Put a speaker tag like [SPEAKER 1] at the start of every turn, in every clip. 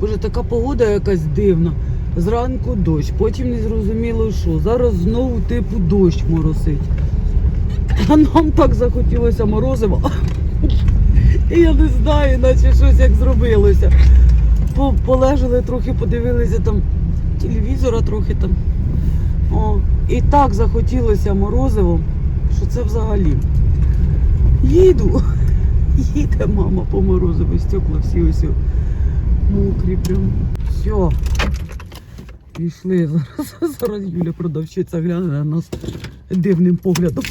[SPEAKER 1] Боже, така погода якась дивна. Зранку дощ, потім не зрозуміло що. Зараз знову типу дощ моросить. А нам так захотілося морозива. І я не знаю, наче щось як зробилося. Полежали трохи, подивилися там телевізора трохи там. О, і так захотілося морозиво, що це взагалі. Їду. Їде мама по морозиву, стекла всі ось мокрі прям. Все. Пішли. Зараз, зараз Юля продавщиця гляне на нас дивним поглядом.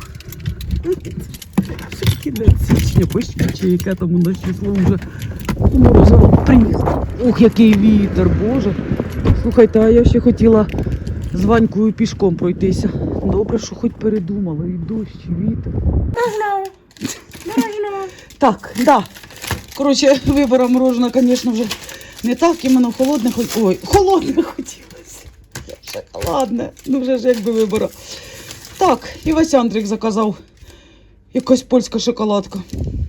[SPEAKER 1] Кінець січня почти, яке там у нас число вже морозиво приїхало. Ух, який вітер, боже. Слухайте, а я ще хотіла з Ванькою пішком пройтися. Добре, що хоч передумала. І дощ, і вітер. Так, да. Коротше, вибора морожена, звісно, вже не так, іменно холодне Ой, холодне хотілося. Шоколадне. Ну вже ж якби вибора. Так, і Вась Андрик заказав якась польська шоколадка.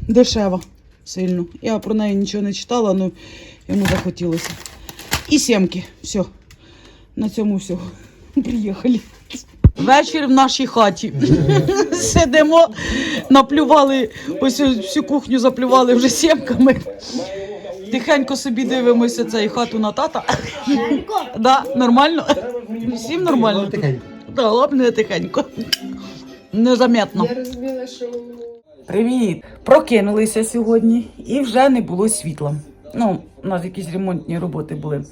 [SPEAKER 1] Дешева сильно. Я про неї нічого не читала, але йому захотілося. І сімки. Все. На цьому все. Приїхали. Вечір в нашій хаті. Сидимо, наплювали, ось всю кухню заплювали вже сімками. Тихенько собі дивимося цей хату на тата. Да, нормально? Всім нормально?
[SPEAKER 2] Тихенько.
[SPEAKER 1] Да, лапне тихенько. Незаметно. Привіт! Прокинулися сьогодні і вже не було світла. Ну, у нас якісь ремонтні роботи були.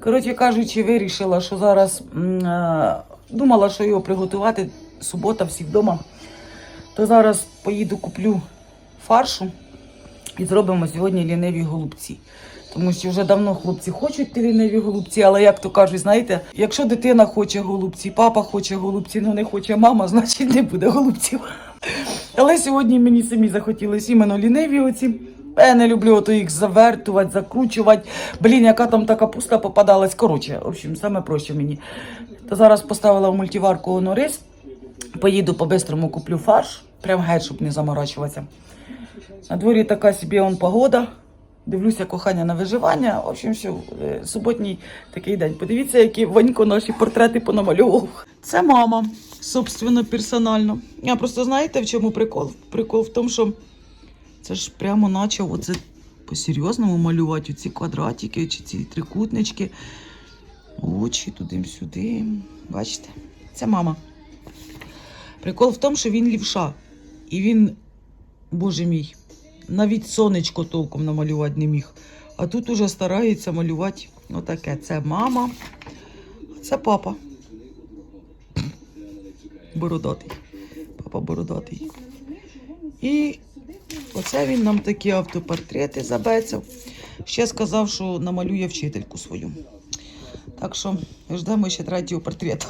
[SPEAKER 1] Коротше кажучи, вирішила, що зараз е, думала, що його приготувати. Субота, всі вдома. То зараз поїду куплю фаршу і зробимо сьогодні ліниві голубці. Тому що вже давно хлопці хочуть ті ліниві голубці, але як то кажуть, знаєте, якщо дитина хоче голубці, папа хоче голубці, ну не хоче мама, значить не буде голубців. Але сьогодні мені самі захотілося іменно ліниві оці. Я не люблю ото їх завертувати, закручувати. Блін, яка там та капуста попадалась. Коротше, в общем, саме проще мені. То зараз поставила в мультиварку воно рис. Поїду по-бистрому куплю фарш. Прям геть, щоб не заморачуватися. На дворі така собі он погода. Дивлюся кохання на виживання. В общем, все, суботній такий день. Подивіться, які Ванько наші портрети понамальовував. Це мама, собственно, персонально. Я просто знаєте, в чому прикол? Прикол в тому, що це ж прямо наче оце по-серйозному малювати ці квадратики чи ці трикутнички. Очі туди-сюди. Бачите? Це мама. Прикол в тому, що він лівша. І він, боже мій, навіть сонечко толком намалювати не міг. А тут уже старається малювати отаке. Це мама, це папа. Бородатий. Папа бородатий. І оце він нам такі автопортрети забецяв. Ще сказав, що намалює вчительку свою. Так що ждемо ще третього портрету.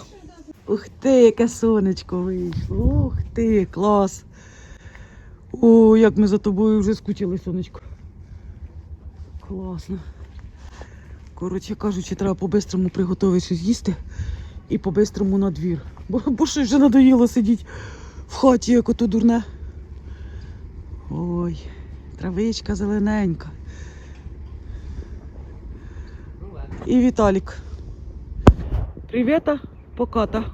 [SPEAKER 1] Ух ти, яке сонечко вийшло. Ух ти, клас. О, як ми за тобою вже скучили, сонечко. Класно. Коротше кажучи, треба по-бистрому приготувати щось їсти і по-бистрому на двір. Бо, бо щось вже надоїло сидіти в хаті, як ото дурне. Ой, травичка зелененька. І Віталік. Привіта, поката.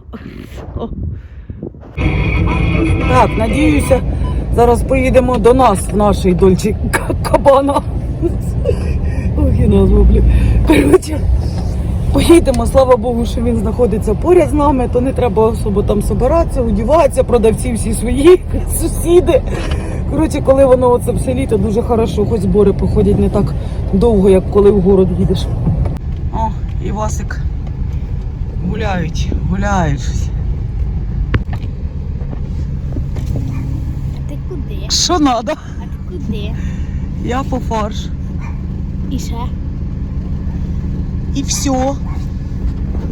[SPEAKER 1] Так, надіюся, зараз поїдемо до нас в нашій дольчі кабана. Ох, я назву, блін. Коротше, поїдемо, слава Богу, що він знаходиться поряд з нами, то не треба особо там собиратися, одіватися, продавці всі свої, сусіди. Коротше, коли воно оце в селі, то дуже хорошо, хоч збори походять не так довго, як коли в город їдеш. О, і Васик. Гуляють, гуляють. щось.
[SPEAKER 3] А ти куди?
[SPEAKER 1] Що треба?
[SPEAKER 3] А ти куди?
[SPEAKER 1] Я по фарш.
[SPEAKER 3] І ще?
[SPEAKER 1] І все.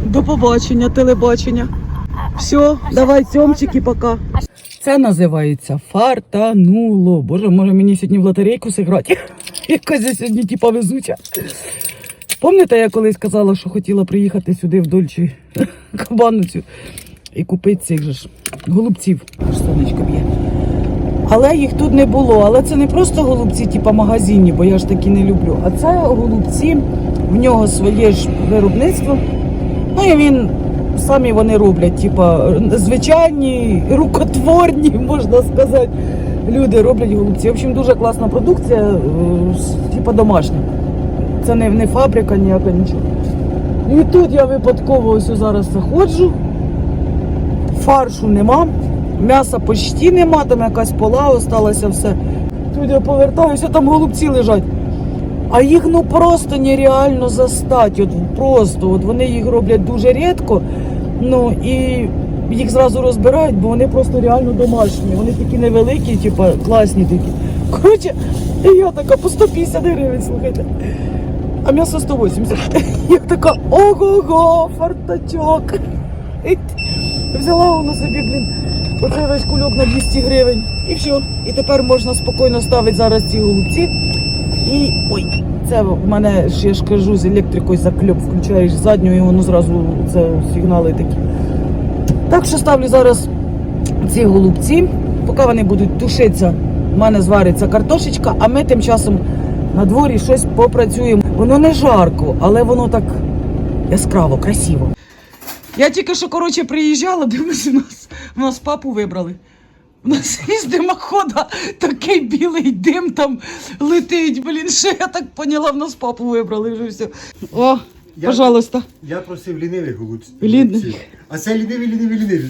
[SPEAKER 1] До побачення, телебачення. Все, давай, цьомчики, пока. Це називається фартануло. Боже, може мені сьогодні в лотерейку зіграти? Якась я сьогодні типа везуча. Пам'ятаєте, я колись казала, що хотіла приїхати сюди в Дольчі Кабану цю і купити цих же ж голубців. Аж сонечко б'є. Але їх тут не було. Але це не просто голубці, типу магазинні, бо я ж такі не люблю. А це голубці, в нього своє ж виробництво. Ну і він самі вони роблять, типа звичайні, рукотворні, можна сказати. Люди роблять голубці. В общем, дуже класна продукція, е, типа домашня. Це не, не фабрика ніяка нічого. І тут я випадково ось зараз заходжу. Фаршу нема, м'яса почти нема, там якась пола осталася все. Тут я повертаюся, там голубці лежать. А їх ну просто нереально застати. От просто от вони їх роблять дуже рідко. Ну і їх зразу розбирають, бо вони просто реально домашні. Вони такі невеликі, типу, класні такі. Коротше, і я така по 150 гривень, слухайте. А м'ясо 180. Я така ого-го, фартачок. Взяла воно собі, блін, оцей весь кульок на 200 гривень. І все. І тепер можна спокійно ставити зараз ці голубці. І ой, це в мене ж я ж кажу, з електрикою закльоп включаєш задню і воно зразу це сигнали такі. Так що ставлю зараз ці голубці, поки вони будуть тушитися, в мене звариться картошечка, а ми тим часом на дворі щось попрацюємо. Воно не жарко, але воно так яскраво, красиво. Я тільки що, коротше, приїжджала, дивлюся, у нас, у нас папу вибрали. У нас із димохода такий білий дим там летить. Блін, що я так поняла, в нас папу вибрали вже все. О,
[SPEAKER 2] Я-
[SPEAKER 1] пожалуйста.
[SPEAKER 2] Я просив лінивих голубців.
[SPEAKER 1] Лінивих.
[SPEAKER 2] А це ліниві, ліниві, ліниві.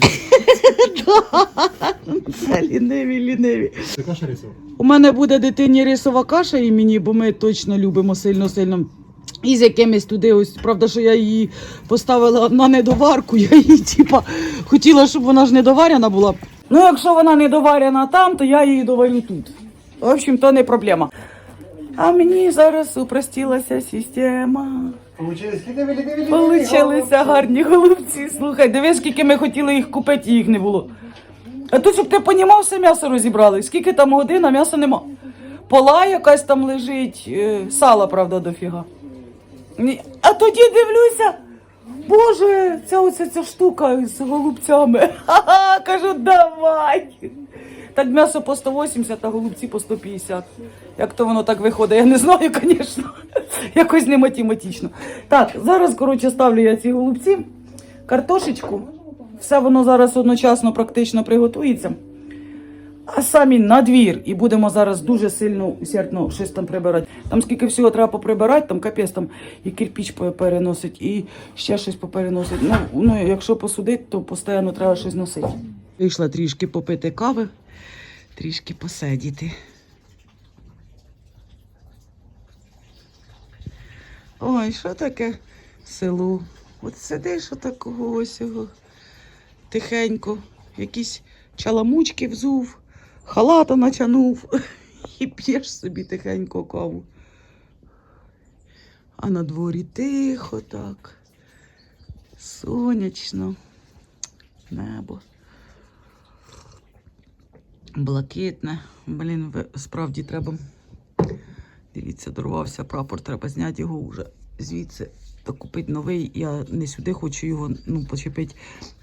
[SPEAKER 1] Це ліниві, ліниві.
[SPEAKER 2] Це каша рисова.
[SPEAKER 1] У мене буде дитині рисова каша і мені, бо ми точно любимо сильно-сильно. І з якимись туди, ось правда, що я її поставила на недоварку. Я її, типа, хотіла, щоб вона ж недоварена була. Ну, якщо вона недоварена там, то я її доварю тут. В общем, то не проблема. А мені зараз упростилася система. Получилися гарні голубці. Слухай, дивись, скільки ми хотіли їх купити, їх не було. А тут, щоб ти понімав, все м'ясо розібрали. Скільки там годин, а м'яса нема. Пола якась там лежить, е, сала, правда, дофіга. А тоді дивлюся. Боже, ця оця ця штука з голубцями. Ха-ха, кажу, давай. Так м'ясо по 180, а голубці по 150. Як то воно так виходить, я не знаю, звісно. Якось не математично. Так, зараз, коротше, ставлю я ці голубці, картошечку. Все воно зараз одночасно практично приготується. А самі на двір. І будемо зараз дуже сильно усердно щось там прибирати. Там скільки всього треба поприбирати, там капець там і кирпіч переносить, і ще щось попереносить. Ну, ну якщо посудити, то постійно треба щось носити. Вийшла трішки попити кави, трішки посидіти. Ой, що таке село? От сидиш отакого ось його тихенько, якісь чаламучки взув, халата натягнув і п'єш собі тихенько каву. А на дворі тихо так, сонячно, небо. Блакитне. Блін, справді треба. Дивіться, дорвався прапор, треба зняти його вже звідси та купити новий. Я не сюди хочу його ну, почепити,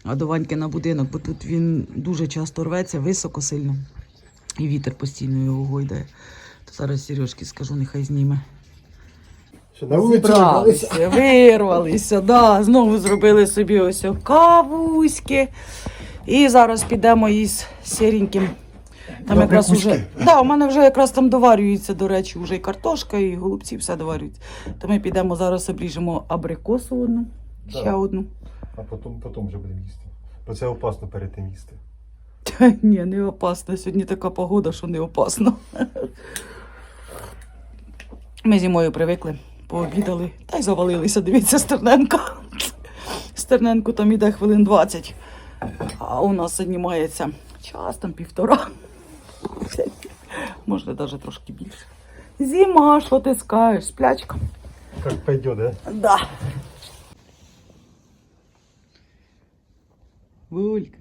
[SPEAKER 1] а до Ваньки на будинок, бо тут він дуже часто рветься, високо сильно. І вітер постійно його гойдає. То зараз Сережки скажу, нехай зніме.
[SPEAKER 2] Що на вулиці.
[SPEAKER 1] Зібралися, вирвалися, да. знову зробили собі ось кавуськи. І зараз підемо із сіреньким. Там
[SPEAKER 2] Добрі
[SPEAKER 1] якраз уже, да, у мене вже якраз там доварюється, до речі, вже і картошка, і голубці, все доварюється. То ми підемо зараз обріжемо абрикосу одну, ще одну.
[SPEAKER 2] А потім, потім вже будемо їсти. Бо це опасно перед тим їсти.
[SPEAKER 1] Та ні, не опасно. Сьогодні така погода, що не опасно. Ми зимою привикли, пообідали та й завалилися. Дивіться, Стерненка. Стерненку там іде хвилин 20. А у нас займається час, там півтора. Може, навіть трошки більше. Зима, що ти скажеш? Сплячка.
[SPEAKER 2] Як пойде, да?
[SPEAKER 1] Да. Булька.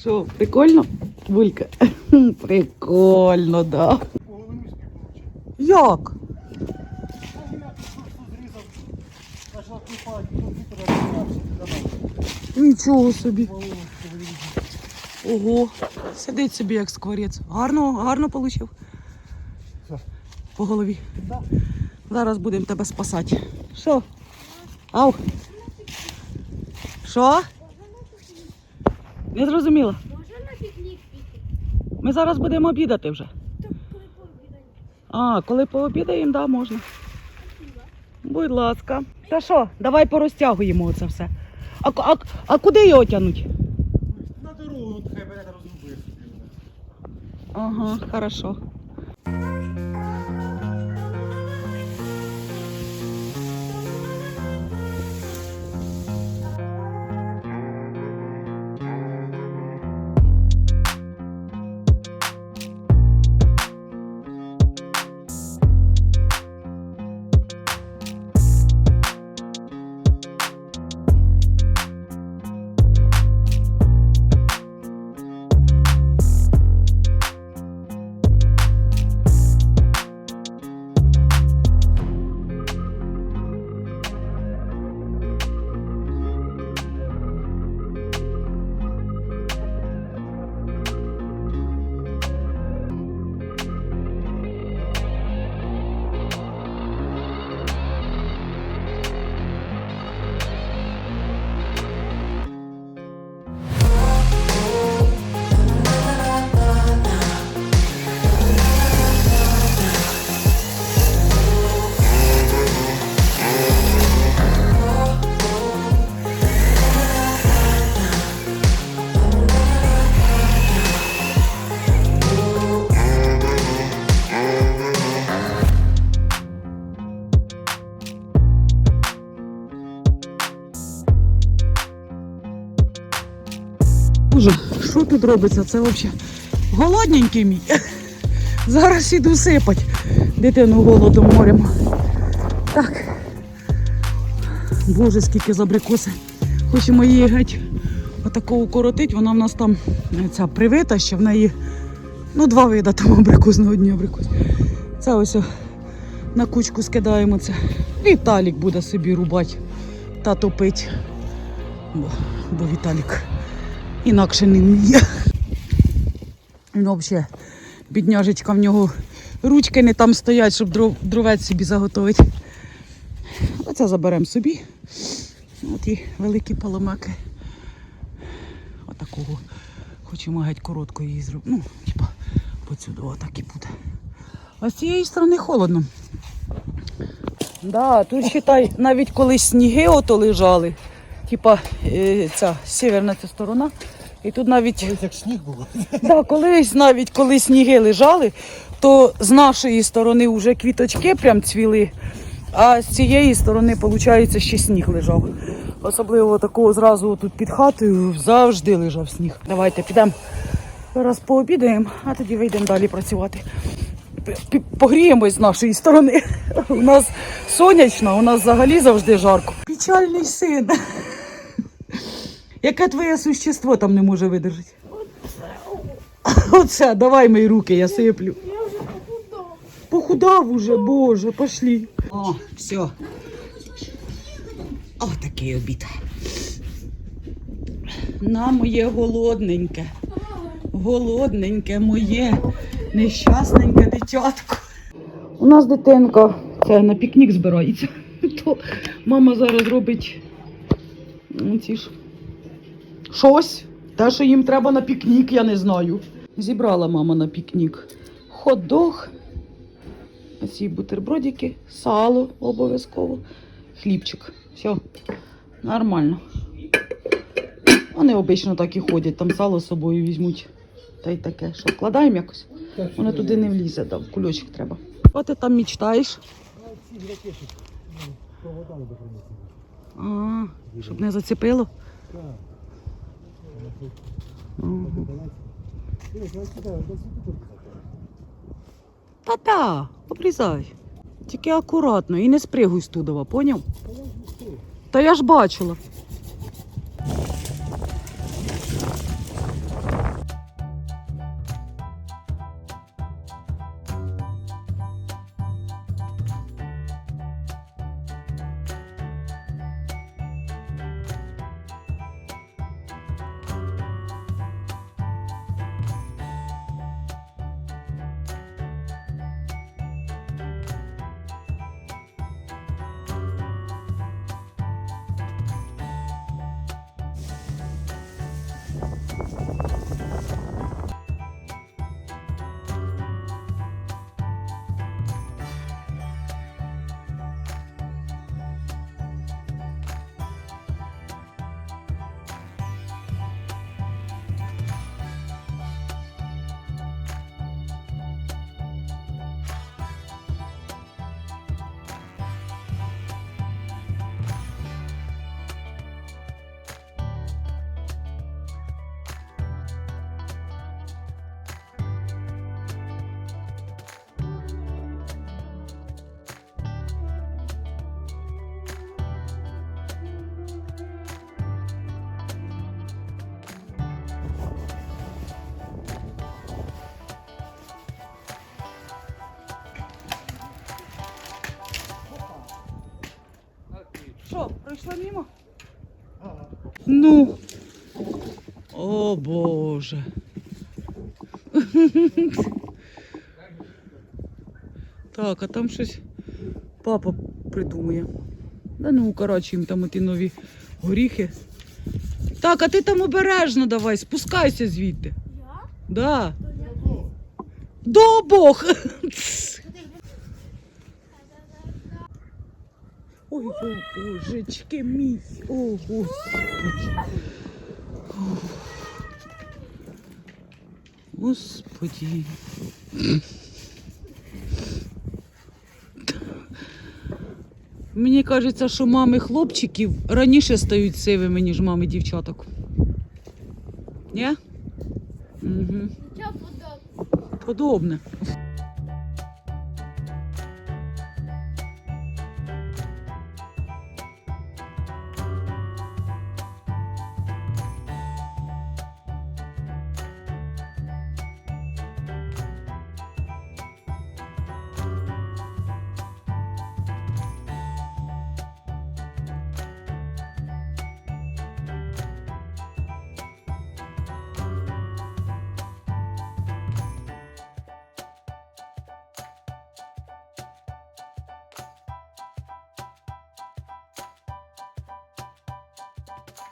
[SPEAKER 1] Що, прикольно? Булька. Прикольно, да. Як? Нічого собі. Ого. Сидить собі як скворець. Гарно, гарно получив. По голові. Зараз будемо тебе спасати. Що? Ау. Що? Не зрозуміла.
[SPEAKER 3] Можна на пікнік піти?
[SPEAKER 1] Ми зараз будемо обідати вже.
[SPEAKER 3] Так, коли пообідаємо.
[SPEAKER 1] А, коли пообідаємо, да, можна. Будь ласка. Та що, давай порозтягуємо це все. А, а, а куди його тянуть?
[SPEAKER 2] На дорогу, хай бере розрубив.
[SPEAKER 1] Ага, хорошо. Тут робиться? Це взагалі голодненький мій. Зараз іду сипать. Дитину голодом морем. Так. Боже, скільки забрикоси. Хочемо її геть отако укоротить. Вона в нас там ця привита, ще в неї ну, два вида там абрикос на одній абрикос. Це ось на кучку скидаємо це. Віталік буде собі рубати та топить. Бо, бо Віталік інакше не вміє. Він взагалі, бідняжечка, в нього ручки не там стоять, щоб дров, дровець собі заготовити. Оце заберемо собі. От і великі паламаки. Отакого. Хочемо геть коротко її зробити. Ну, типа, поцюди отак і буде. А з цієї сторони холодно. Да, тут считай, навіть коли сніги ото лежали, типа е, ця северна ця сторона, і тут навіть
[SPEAKER 2] Колись як сніг було.
[SPEAKER 1] Да, колись навіть коли сніги лежали, то з нашої сторони вже квіточки прям цвіли, а з цієї сторони, виходить, ще сніг лежав. Особливо такого зразу тут під хатою завжди лежав сніг. Давайте підемо зараз пообідаємо, а тоді вийдемо далі працювати. Погріємось з нашої сторони. У нас сонячно, у нас взагалі завжди жарко. Печальний син. Яке твоє существо там не може видержати? Оце, давай мої руки, я сиплю.
[SPEAKER 3] Я вже похудав.
[SPEAKER 1] Похудав уже, боже, пошли. О, все. О, такий обід. На моє голодненьке. Голодненьке моє нещасненьке дитятко. У нас дитинка це на пікнік збирається. То мама зараз робить ці ж щось. Те, що їм треба на пікнік, я не знаю. Зібрала мама на пікнік хот-дог, ці бутербродики, сало обов'язково, хлібчик. Все, нормально. Вони обично так і ходять, там сало з собою візьмуть. Та й таке. Що, вкладаємо якось? Воно туди не влізе, да, в кульочок треба. Що ти там мечтаєш? А, щоб не зацепило? Ага. Та-та, обрізай. Тільки акуратно і не спригуй з тудова, поняв? Та я ж бачила. Що, пройшла мимо? Ну. О Боже. Так, а там щось папа придумує. Да ну, коротше, їм там оті нові горіхи. Так, а ти там обережно давай, спускайся звідти.
[SPEAKER 3] Я?
[SPEAKER 1] Да. До обох. Ой, о, божечки мій. О, господи. Господи. Мені кажеться, що мами хлопчиків раніше стають сивими, ніж мами дівчаток. Ні? Угу. Подобне.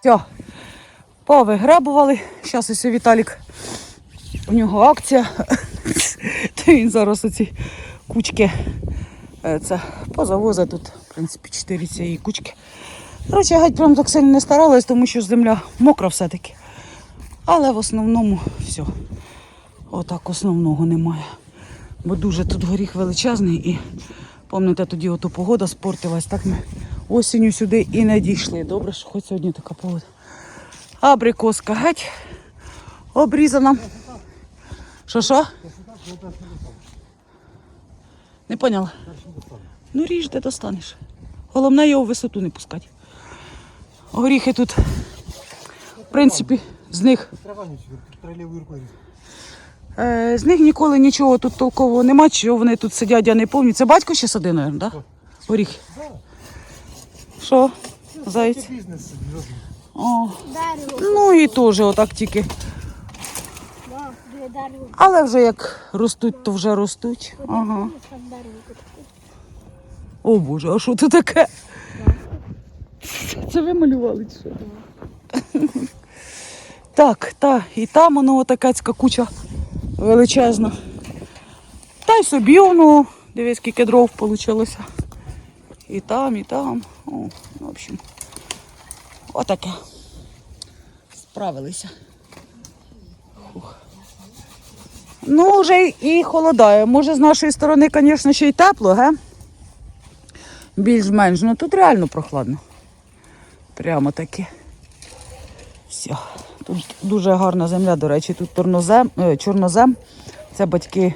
[SPEAKER 1] Все, повиграбували. Зараз ось Віталік. У нього акція. То він зараз оці кучки е, це позавозить тут, в принципі, 4 цієї кучки. Коротше, геть прям так сильно не старалась, тому що земля мокра все-таки. Але в основному все. Отак основного немає. Бо дуже тут горіх величезний і пам'ятаєте, тоді ото погода спортилась, так ми осінню сюди і не дійшли. Добре, що хоч сьогодні така погода. Абрикоска геть обрізана. Що що? Не поняла. Ну ріж, де достанеш. Головне його в висоту не пускати. Горіхи тут, в принципі, з них. Е, з них ніколи нічого тут толкового нема, чого вони тут сидять, я не пам'ятаю. Це батько ще садив, мабуть, так? Да? Горіх. Що? О. Ну і теж отак тільки. Але вже як ростуть, то вже ростуть. Ага. О Боже, а що це таке? Це ви малювали чи що? Так, та, і там воно така куча величезна. Та й собі воно, дивись, скільки дров вийшло. І там, і там. О, в общем, отаке. Справилися. Фух. Ну, вже і холодає. Може, з нашої сторони, звісно, ще й тепло, ге? Більш-менш, ну тут реально прохладно. Прямо таки. Все. Тут дуже гарна земля, до речі, тут торнозем, е, чорнозем. Це батьки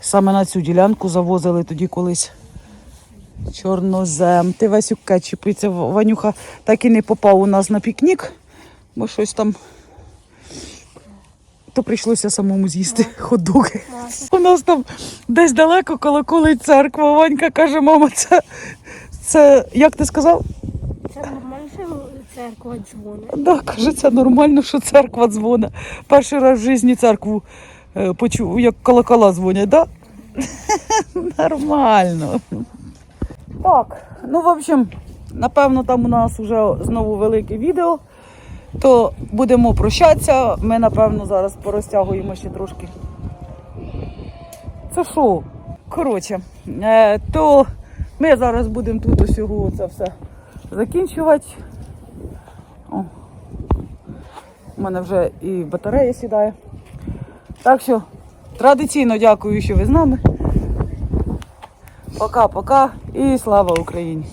[SPEAKER 1] саме на цю ділянку завозили тоді колись. Чорнозем. Ти весь кетчупі. Це Ванюха так і не попав у нас на пікнік, бо щось там. То прийшлося самому з'їсти хот-доги. У нас там десь далеко колоколить церква. Ванька каже, мама, це, це як ти сказав?
[SPEAKER 3] Це нормально, що церква дзвонить.
[SPEAKER 1] Да, каже, це нормально, що церква дзвонить. Перший раз в житті церкву е, почув, як колокола дзвонять, да? Нормально. Так, ну, в общем, напевно, там у нас вже знову велике відео. То будемо прощатися. Ми, напевно, зараз порозтягуємо ще трошки. Це що? Коротше, е, то ми зараз будемо тут усього це все закінчувати. О. У мене вже і батарея сідає. Так що традиційно дякую, що ви з нами. Пока-пока і слава Україні!